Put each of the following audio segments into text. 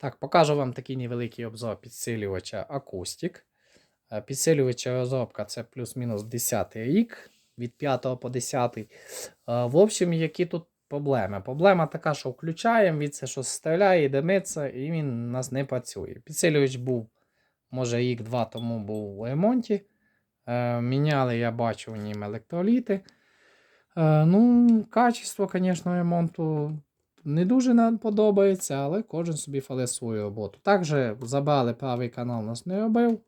Так, покажу вам такий невеликий обзор підсилювача Acoustic. Е, Підсилювача розробка це плюс-мінус 10 рік, від 5 по 10. Е, В общем, які тут проблеми? Проблема така, що включаємо, від це що стріляє, димиться, і він у нас не працює. Підсилювач був, може, рік-два тому був у ремонті. Е, Міняли, я бачу в нім електроліти. Ну, качество, звісно, ремонту не дуже нам подобається, але кожен собі фале свою роботу. Також забрали правий канал, нас не робив.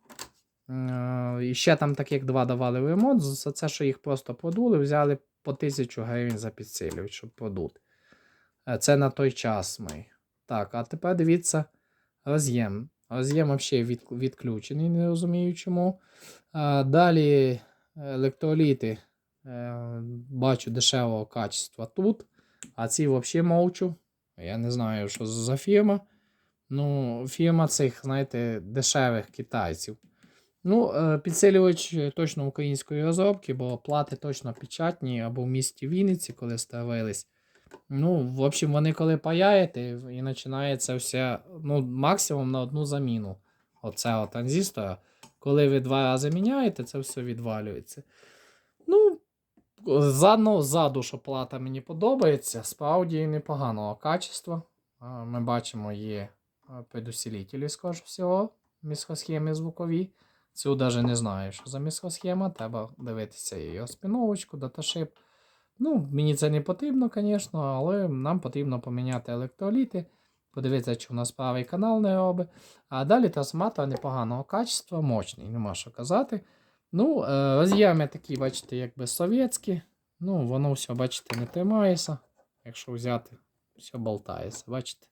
Е, І ще там таких два давали ремонт. За це, що їх просто продули, взяли по 1000 гривень за підсилювач, щоб продути. Е, Це на той час ми. Так, а тепер дивіться роз'єм. Роз'єм взагалі від, відключений, не розумію чому. А, далі електроліти. Е, бачу дешевого качества тут. А ці взагалі мовчу. Я не знаю, що за фірма. Ну, фірма цих, знаєте, дешевих китайців. Ну, е, підсилювач точно української розробки, бо плати точно печатні або в місті Вінниці, коли ставились. Ну, в общем, вони коли паяєте, і починається все, ну, максимум на одну заміну. Оцього транзистора. Коли ви два рази міняєте, це все відвалюється. Ну, задно, ззаду, що плата мені подобається, справді непоганого качества. Ми бачимо, є а, предусилителі, скажу всього, місхосхеми звукові. Цю навіть не знаю, що за місхосхема. Треба дивитися її розпіновочку, даташип. Ну, мені це не потрібно, звісно, але нам потрібно поміняти електроліти, подивитися, чи у нас правий канал не робить. А далі трансформатор непоганого качества, мощний, нема що казати. Ну, е, роз'єми такі, бачите, якби совєтські. Ну, воно все, бачите, не тримається. Якщо взяти, все болтається, бачите.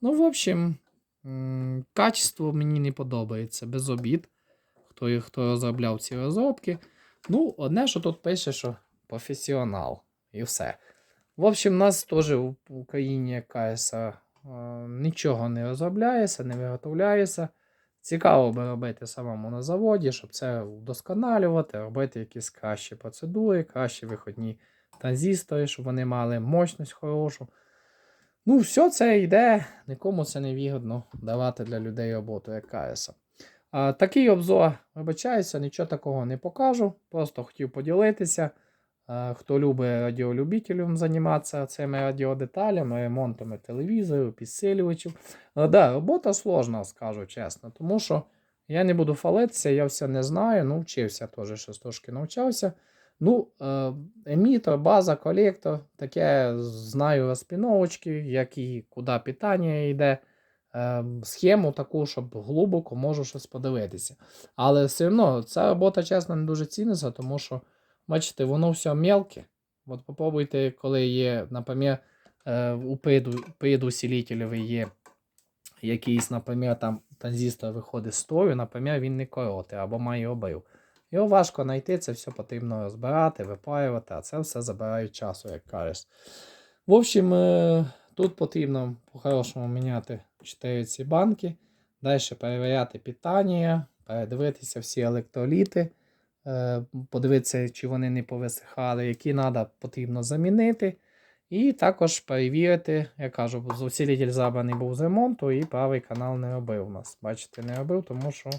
Ну, в общем, качество мені не подобається, без обід. Хто, хто розробляв ці розробки. Ну, одне, що тут пише, що професіонал. І все. В общем, у нас теж в Україні якась е, нічого не розробляється, не виготовляється. Цікаво би робити самому на заводі, щоб це вдосконалювати, робити якісь кращі процедури, кращі виходні транзистори, щоб вони мали мощність хорошу. Ну, все це йде, нікому це не вигідно давати для людей роботу, як. А, такий обзор, вибачаюся, нічого такого не покажу. Просто хотів поділитися. А, хто любить радіолюбителям займатися цими радіодеталями, ремонтами телевізорів, підсилювачів. Да, робота сложна, скажу чесно, тому що я не буду фалитися, я все не знаю, ну вчився теж щось трошки навчався. Ну, е, емітор, база, колектор, таке знаю розпіновочки, як і куди питання йде. Е, схему таку, щоб глибоко можу щось подивитися. Але все одно ця робота, чесно, не дуже ціниться, тому що, бачите, воно все мелке. От попробуйте, коли є, наприклад, е, у предусилителів є якийсь, наприклад, там транзистор виходить з строю, наприклад, він не коротий або має обрив. Його важко знайти, це все потрібно розбирати, випаювати, а це все забирає часу, як кажеш. В общем, е, тут потрібно по-хорошому міняти 4 ці банки, далі перевіряти питання, передивитися всі електроліти, подивитися, чи вони не повисихали, які треба потрібно замінити. І також перевірити, я кажу, усилитель забраний був з ремонту, і правий канал не робив у нас. Бачите, не робив, тому що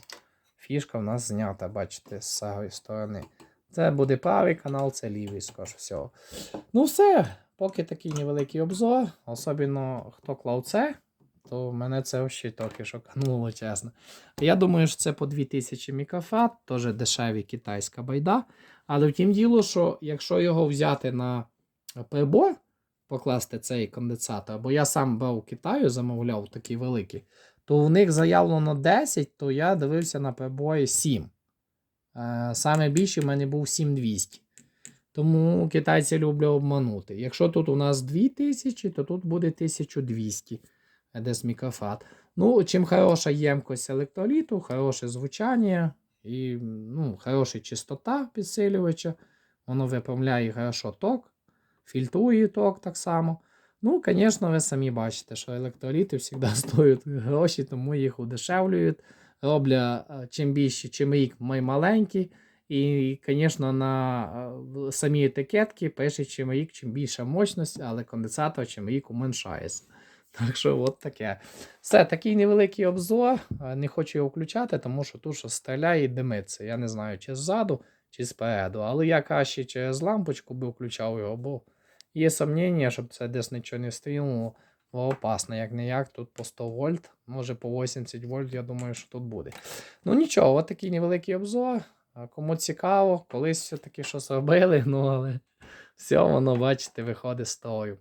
фішка в нас знята, бачите, з цієї сторони. Це буде правий канал, це лівий, скажу всього. Ну, все, поки такий невеликий обзор, особливо хто клав це, то мене це ще трохи шокануло, чесно. Я думаю, що це по 2000 мікрофат, теж дешеві китайська байда. Але втім діло, що якщо його взяти на прибор, покласти цей конденсатор, бо я сам брав у Китаю, замовляв такий великий, то у них заявлено 10, то я дивився на прибої 7. Е, Саме більший в мене був 7200. Тому китайці люблять обманути. Якщо тут у нас 2000, то тут буде 1200 десь. Ну, чим хороша ємкость електроліту, хороше звучання і ну, хороша чистота підсилювача, воно виправляє хорошо ток, фільтрує ток так само. Ну, звісно, ви самі бачите, що електроліти завжди стоять гроші, тому їх удешевлюють. Роблять е, чим більше, чим рік ми маленькі. І, звісно, на е, самі етикетки пише чим рік, чим більша мощність, але конденсатор чим рік уменшається. Так що от таке. Все, такий невеликий обзор. Е, Не хочу його включати, тому що тут що стріляє і димиться. Я не знаю, чи ззаду, чи спереду. Але я краще через лампочку би включав його, бо є сумніння, щоб це десь нічого не стрілнуло. Бо опасно, як не як, тут по 100 вольт, може по 80 вольт, я думаю, що тут буде. Ну нічого, от такий невеликий обзор. Кому цікаво, колись все-таки щось робили, ну але все воно, бачите, виходить з тою.